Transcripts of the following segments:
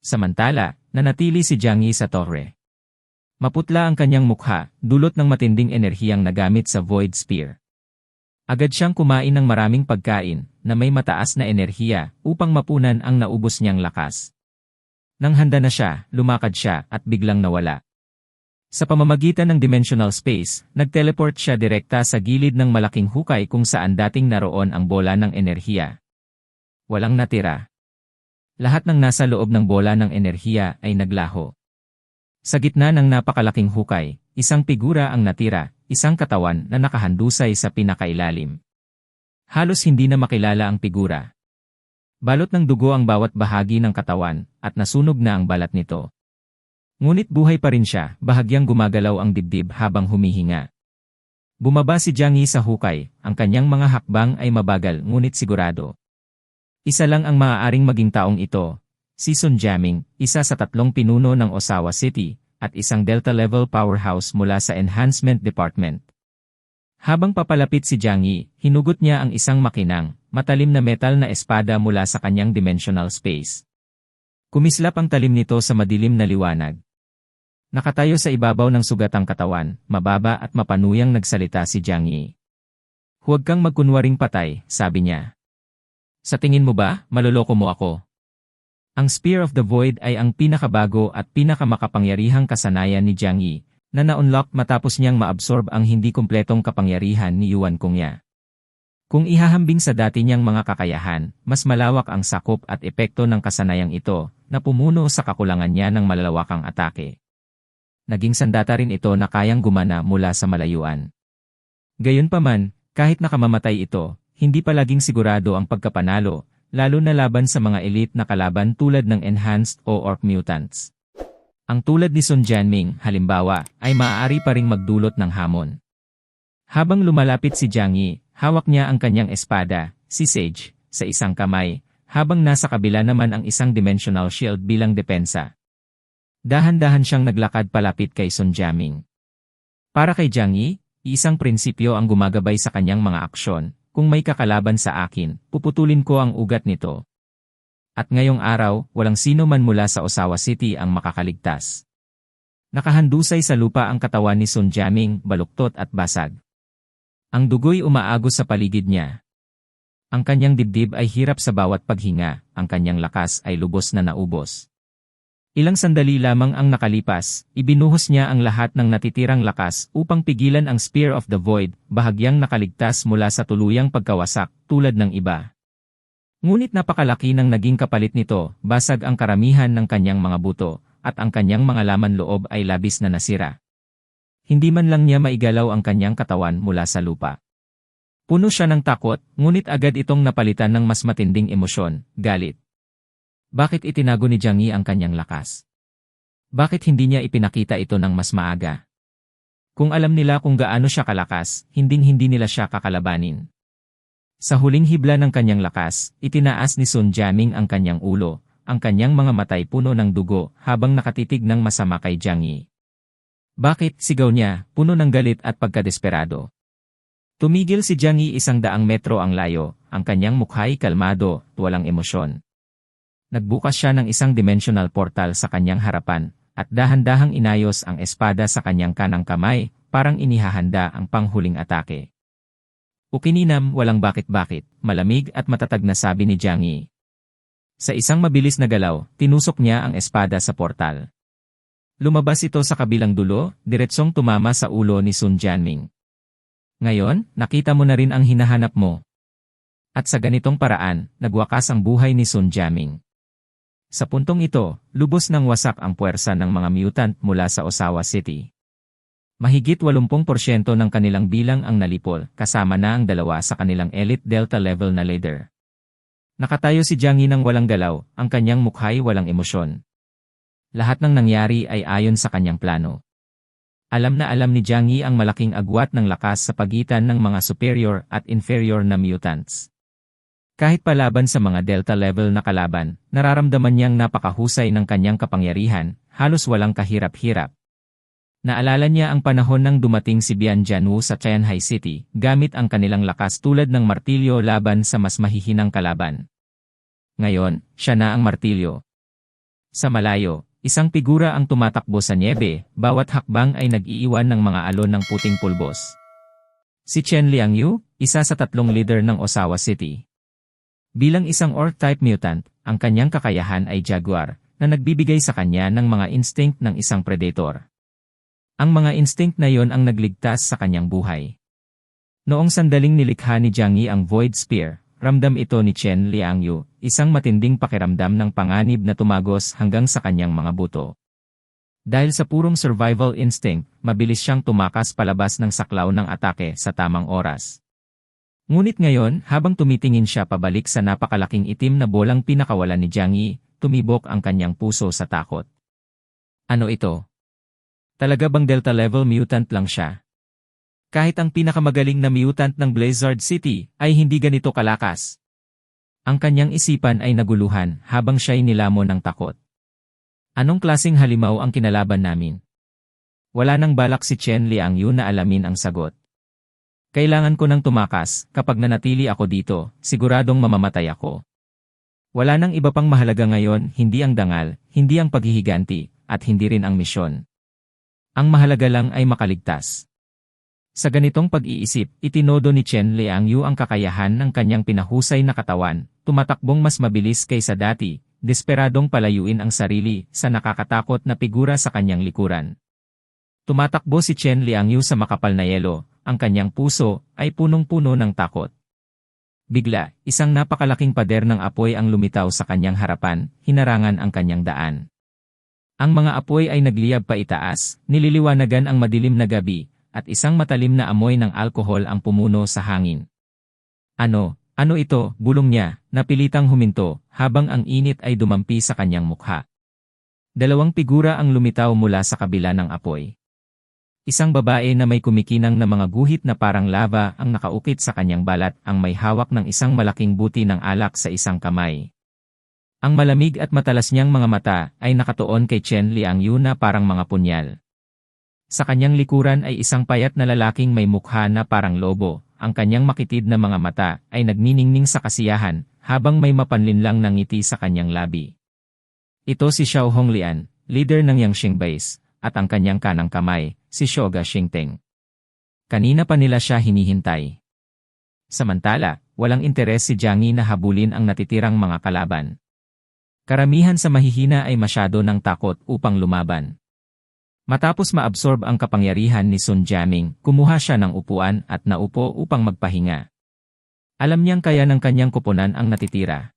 Samantala, nanatili si Jiang Yi sa torre. Maputla ang kanyang mukha, dulot ng matinding enerhiyang nagamit sa Void Spear. Agad siyang kumain ng maraming pagkain na may mataas na enerhiya upang mapunan ang naubos niyang lakas. Nang handa na siya, lumakad siya at biglang nawala. Sa pamamagitan ng dimensional space, nagteleport siya direkta sa gilid ng malaking hukay kung saan dating naroon ang bola ng enerhiya. Walang natira. Lahat ng nasa loob ng bola ng enerhiya ay naglaho. Sa gitna ng napakalaking hukay, isang figura ang natira, isang katawan na nakahandusay sa pinakailalim. Halos hindi na makilala ang figura. Balot ng dugo ang bawat bahagi ng katawan, at nasunog na ang balat nito. Ngunit buhay pa rin siya, bahagyang gumagalaw ang dibdib habang humihinga. Bumaba si Jiang Yi sa hukay, ang kanyang mga hakbang ay mabagal ngunit sigurado. Isa lang ang maaaring maging taong ito, si Sun Jiaming, isa sa tatlong pinuno ng Osawa City, at isang Delta-level powerhouse mula sa Enhancement Department. Habang papalapit si Jiang Yi, hinugot niya ang isang makinang, matalim na metal na espada mula sa kanyang dimensional space. Kumislap ang talim nito sa madilim na liwanag. Nakatayo sa ibabaw ng sugatang katawan, mababa at mapanuyang nagsalita si Jiang Yi. Huwag kang magkunwaring patay, sabi niya. Sa tingin mo ba, maloloko mo ako? Ang Spear of the Void ay ang pinakabago at pinakamakapangyarihang kasanayan ni Jiang Yi, na na-unlock matapos niyang maabsorb ang hindi kumpletong kapangyarihan ni Yuan Kongya. Kung ihahambing sa dati niyang mga kakayahan, mas malawak ang sakop at epekto ng kasanayang ito, na pumuno sa kakulangan niya ng malalawakang atake. Naging sandata rin ito na kayang gumana mula sa malayuan. Gayunpaman, kahit nakamamatay ito, hindi palaging sigurado ang pagkapanalo, lalo na laban sa mga elite na kalaban tulad ng enhanced o orc mutants. Ang tulad ni Sun Jianming, halimbawa, ay maaari pa ring magdulot ng hamon. Habang lumalapit si Jiang Yi, hawak niya ang kanyang espada, si Sage, sa isang kamay, habang nasa kabila naman ang isang dimensional shield bilang depensa. Dahan-dahan siyang naglakad palapit kay Sun Jiaming. Para kay Jiang Yi, isang prinsipyo ang gumagabay sa kanyang mga aksyon, kung may kakalaban sa akin, puputulin ko ang ugat nito. At ngayong araw, walang sino man mula sa Osawa City ang makakaligtas. Nakahandusay sa lupa ang katawan ni Sun Jiaming, baluktot at basag. Ang dugoy umaagos sa paligid niya. Ang kanyang dibdib ay hirap sa bawat paghinga, ang kanyang lakas ay lubos na naubos. Ilang sandali lamang ang nakalipas, ibinuhos niya ang lahat ng natitirang lakas upang pigilan ang Spear of the Void, bahagyang nakaligtas mula sa tuluyang pagkawasak, tulad ng iba. Ngunit napakalaki ng naging kapalit nito, basag ang karamihan ng kanyang mga buto, at ang kanyang mga laman loob ay labis na nasira. Hindi man lang niya maigalaw ang kanyang katawan mula sa lupa. Puno siya ng takot, ngunit agad itong napalitan ng mas matinding emosyon, galit. Bakit itinago ni Jiang Yi ang kanyang lakas? Bakit hindi niya ipinakita ito ng mas maaga? Kung alam nila kung gaano siya kalakas, hinding-hindi nila siya kakalabanin. Sa huling hibla ng kanyang lakas, itinaas ni Sun Jiaming ang kanyang ulo, ang kanyang mga matay puno ng dugo habang nakatitig ng masama kay Jiang Yi. Bakit, sigaw niya, puno ng galit at pagkadesperado. Tumigil si Jiang Yi isang daang metro ang layo, ang kanyang mukha'y kalmado, walang emosyon. Nagbukas siya ng isang dimensional portal sa kanyang harapan, at dahan-dahang inayos ang espada sa kanyang kanang kamay, parang inihahanda ang panghuling atake. Ukininam walang bakit-bakit, malamig at matatag na sabi ni Jiang Yi. Sa isang mabilis na galaw, tinusok niya ang espada sa portal. Lumabas ito sa kabilang dulo, diretsong tumama sa ulo ni Sun Jianming. Ngayon, nakita mo na rin ang hinahanap mo. At sa ganitong paraan, nagwakas ang buhay ni Sun Jiaming. Sa puntong ito, lubos ng wasak ang puwersa ng mga mutant mula sa Osawa City. Mahigit 80% ng kanilang bilang ang nalipol, kasama na ang dalawa sa kanilang elite delta level na leader. Nakatayo si Jiang ng walang galaw, ang kanyang mukha'y walang emosyon. Lahat ng nangyari ay ayon sa kanyang plano. Alam na alam ni Jiang ang malaking agwat ng lakas sa pagitan ng mga superior at inferior na mutants. Kahit palaban sa mga delta level na kalaban, nararamdaman niyang napakahusay ng kanyang kapangyarihan, halos walang kahirap-hirap. Naalala niya ang panahon nang dumating si Bian Jianwu sa Tianhai City, gamit ang kanilang lakas tulad ng martilyo laban sa mas mahihinang kalaban. Ngayon, siya na ang martilyo. Sa malayo, isang figura ang tumatakbo sa niebe, bawat hakbang ay nag-iiwan ng mga alon ng puting pulbos. Si Chen Liangyu, isa sa tatlong leader ng Osawa City. Bilang isang Orc-type mutant, ang kanyang kakayahan ay Jaguar, na nagbibigay sa kanya ng mga instinct ng isang predator. Ang mga instinct na yon ang nagligtas sa kanyang buhay. Noong sandaling nilikha ni Jiang Yi ang Void Spear, ramdam ito ni Chen Liangyu, isang matinding pakiramdam ng panganib na tumagos hanggang sa kanyang mga buto. Dahil sa purong survival instinct, mabilis siyang tumakas palabas ng saklaw ng atake sa tamang oras. Ngunit ngayon, habang tumitingin siya pabalik sa napakalaking itim na bolang pinakawalan ni Jiang Yi, tumibok ang kanyang puso sa takot. Ano ito? Talaga bang Delta level mutant lang siya? Kahit ang pinakamagaling na mutant ng Blizzard City ay hindi ganito kalakas. Ang kanyang isipan ay naguluhan habang siya'y nilamon ng takot. Anong klasing halimaw ang kinalaban namin? Wala nang balak si Chen Liangyu na alamin ang sagot. Kailangan ko nang tumakas, kapag nanatili ako dito, siguradong mamamatay ako. Wala nang iba pang mahalaga ngayon, hindi ang dangal, hindi ang paghihiganti, at hindi rin ang misyon. Ang mahalaga lang ay makaligtas. Sa ganitong pag-iisip, itinodo ni Chen Liangyu ang kakayahan ng kanyang pinahusay na katawan, tumatakbong mas mabilis kaysa dati, desperadong palayuin ang sarili sa nakakatakot na figura sa kanyang likuran. Tumatakbo si Chen Liangyu sa makapal na yelo, ang kanyang puso ay punong-puno ng takot. Bigla, isang napakalaking pader ng apoy ang lumitaw sa kanyang harapan, hinarangan ang kanyang daan. Ang mga apoy ay nagliyab pa itaas, nililiwanagan ang madilim na gabi, at isang matalim na amoy ng alkohol ang pumuno sa hangin. Ano, ano ito, bulong niya, napilitang huminto, habang ang init ay dumampi sa kanyang mukha. Dalawang figura ang lumitaw mula sa kabila ng apoy. Isang babae na may kumikinang na mga guhit na parang lava ang nakaukit sa kanyang balat ang may hawak ng isang malaking buti ng alak sa isang kamay. Ang malamig at matalas niyang mga mata ay nakatuon kay Chen Liangyu na parang mga punyal. Sa kanyang likuran ay isang payat na lalaking may mukha na parang lobo, ang kanyang makitid na mga mata ay nagniningning sa kasiyahan, habang may mapanlinlang na ngiti sa kanyang labi. Ito si Xiao Honglian, leader ng Yangxing Base, at ang kanyang kanang kamay, si Shoga Xingteng. Kanina pa nila siya hinihintay. Samantala, walang interes si Jiang Yi na habulin ang natitirang mga kalaban. Karamihan sa mahihina ay masyado ng takot upang lumaban. Matapos maabsorb ang kapangyarihan ni Sun Jiaming, kumuha siya ng upuan at naupo upang magpahinga. Alam niyang kaya ng kanyang kuponan ang natitira.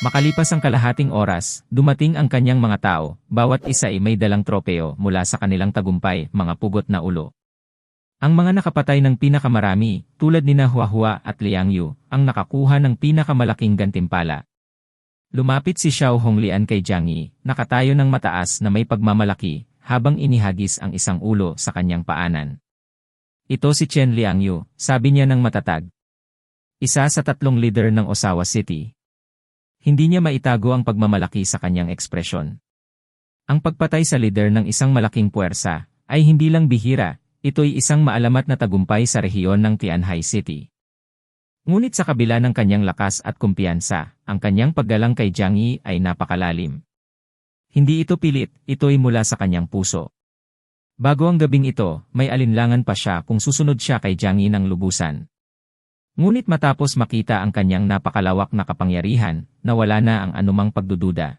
Makalipas ang kalahating oras, dumating ang kanyang mga tao, bawat isa ay may dalang tropeo mula sa kanilang tagumpay, mga pugot na ulo. Ang mga nakapatay ng pinakamarami, tulad ni Huahua at Liang Yu, ang nakakuha ng pinakamalaking gantimpala. Lumapit si Xiao Honglian kay Jiang Yi, nakatayo ng mataas na may pagmamalaki, habang inihagis ang isang ulo sa kanyang paanan. Ito si Chen Liangyu, sabi niya ng matatag. Isa sa tatlong leader ng Osawa City. Hindi niya maitago ang pagmamalaki sa kanyang ekspresyon. Ang pagpatay sa leader ng isang malaking puwersa ay hindi lang bihira, ito'y isang maalamat na tagumpay sa rehiyon ng Tianhai City. Ngunit sa kabila ng kanyang lakas at kumpiyansa, ang kanyang paggalang kay Jiang Yi ay napakalalim. Hindi ito pilit, ito'y mula sa kanyang puso. Bago ang gabing ito, may alinlangan pa siya kung susunod siya kay Jiang Yi ng lubusan. Ngunit matapos makita ang kanyang napakalawak na kapangyarihan, nawala na ang anumang pagdududa.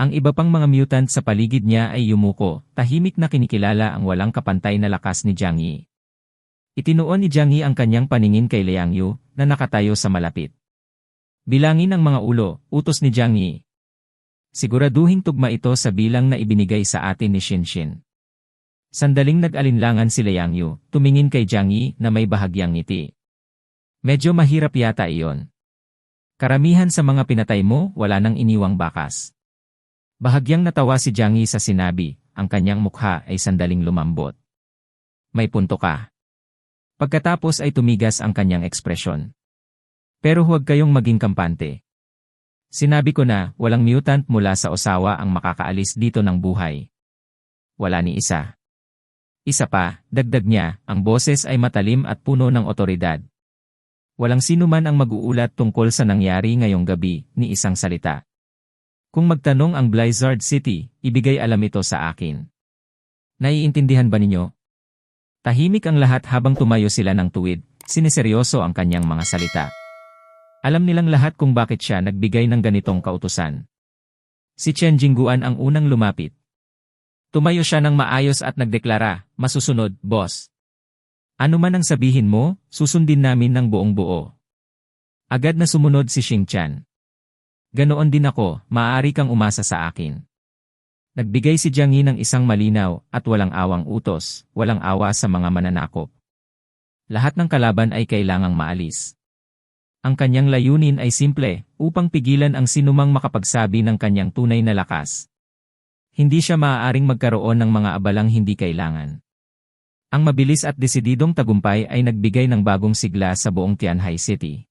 Ang iba pang mga mutant sa paligid niya ay yumuko, tahimik na kinikilala ang walang kapantay na lakas ni Jiang Yi. Itinuon ni Jiang Yi ang kanyang paningin kay Liang Yu, na nakatayo sa malapit. Bilangin ang mga ulo, utos ni Jiang Yi. Siguraduhin tugma ito sa bilang na ibinigay sa atin ni Shinshin. Sandaling nag-alinlangan si Liang Yu, tumingin kay Jiang Yi na may bahagyang ngiti. Medyo mahirap yata iyon. Karamihan sa mga pinatay mo, wala nang iniwang bakas. Bahagyang natawa si Jiang Yi sa sinabi, ang kanyang mukha ay sandaling lumambot. May punto ka. Pagkatapos ay tumigas ang kanyang ekspresyon. Pero huwag kayong maging kampante. Sinabi ko na, walang mutant mula sa Osawa ang makakaalis dito ng buhay. Wala ni isa. Isa pa, dagdag niya, ang boses ay matalim at puno ng otoridad. Walang sino man ang mag-uulat tungkol sa nangyari ngayong gabi, ni isang salita. Kung magtanong ang Blizzard City, ibigay alam ito sa akin. Naiintindihan ba ninyo? Tahimik ang lahat habang tumayo sila ng tuwid, siniseryoso ang kanyang mga salita. Alam nilang lahat kung bakit siya nagbigay ng ganitong kautusan. Si Chen Jingguan ang unang lumapit. Tumayo siya ng maayos at nagdeklara, masusunod, boss. Ano man ang sabihin mo, susundin namin ng buong buo. Agad na sumunod si Xing Chan. Ganoon din ako, maaari kang umasa sa akin. Nagbigay si Jiang Yi ng isang malinaw at walang awang utos, walang awa sa mga mananakop. Lahat ng kalaban ay kailangang maalis. Ang kanyang layunin ay simple, upang pigilan ang sinumang makapagsabi ng kanyang tunay na lakas. Hindi siya maaaring magkaroon ng mga abalang hindi kailangan. Ang mabilis at desididong tagumpay ay nagbigay ng bagong sigla sa buong Tianhai City.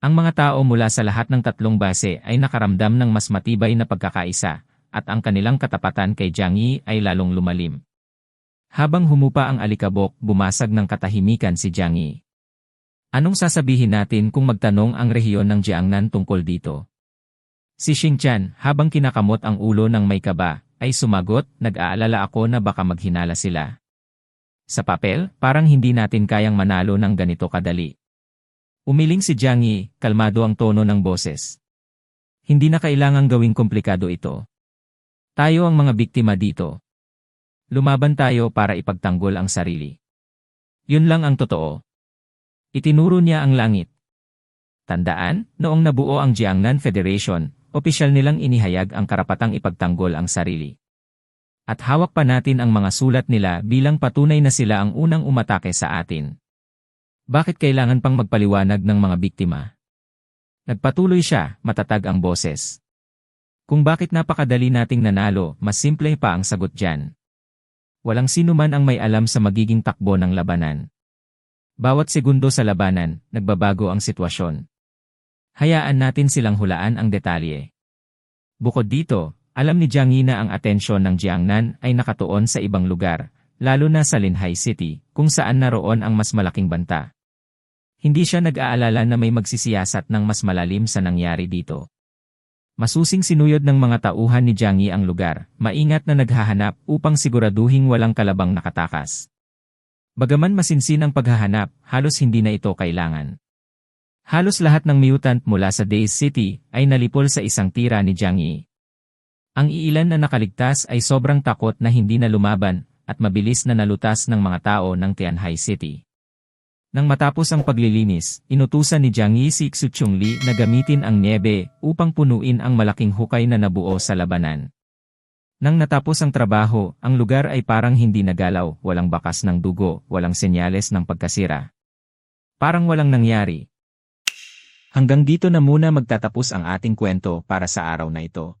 Ang mga tao mula sa lahat ng tatlong base ay nakaramdam ng mas matibay na pagkakaisa, at ang kanilang katapatan kay Jiang Yi ay lalong lumalim. Habang humupa ang alikabok, bumasag ng katahimikan si Jiang Yi. Anong sasabihin natin kung magtanong ang rehiyon ng Jiangnan tungkol dito? Si Xingchan, habang kinakamot ang ulo ng may kaba, ay sumagot, nag-aalala ako na baka maghinala sila. Sa papel, parang hindi natin kayang manalo ng ganito kadali. Umiling si Jiang Yi, kalmado ang tono ng boses. Hindi na kailangang gawing komplikado ito. Tayo ang mga biktima dito. Lumaban tayo para ipagtanggol ang sarili. Yun lang ang totoo. Itinuro niya ang langit. Tandaan, noong nabuo ang Jiangnan Federation, opisyal nilang inihayag ang karapatang ipagtanggol ang sarili. At hawak pa natin ang mga sulat nila bilang patunay na sila ang unang umatake sa atin. Bakit kailangan pang magpaliwanag ng mga biktima? Nagpatuloy siya, matatag ang boses. Kung bakit napakadali nating nanalo, mas simple pa ang sagot dyan. Walang sino man ang may alam sa magiging takbo ng labanan. Bawat segundo sa labanan, nagbabago ang sitwasyon. Hayaan natin silang hulaan ang detalye. Bukod dito, alam ni Jiang Yi na ang atensyon ng Jiangnan ay nakatuon sa ibang lugar, lalo na sa Linhai City, kung saan naroon ang mas malaking banta. Hindi siya nag-aalala na may magsisiyasat ng mas malalim sa nangyari dito. Masusing sinuyod ng mga tauhan ni Jiang Yi ang lugar, maingat na naghahanap upang siguraduhing walang kalabang nakatakas. Bagaman masinsin ang paghahanap, halos hindi na ito kailangan. Halos lahat ng mutant mula sa Days City ay nalipol sa isang tira ni Jiang Yi. Ang iilan na nakaligtas ay sobrang takot na hindi na lumaban at mabilis na nalutas ng mga tao ng Tianhai City. Nang matapos ang paglilinis, inutusan ni Jiang Yi si Xu Chongli na gamitin ang niebe upang punuin ang malaking hukay na nabuo sa labanan. Nang natapos ang trabaho, ang lugar ay parang hindi nagalaw, walang bakas ng dugo, walang senyales ng pagkasira. Parang walang nangyari. Hanggang dito na muna magtatapos ang ating kwento para sa araw na ito.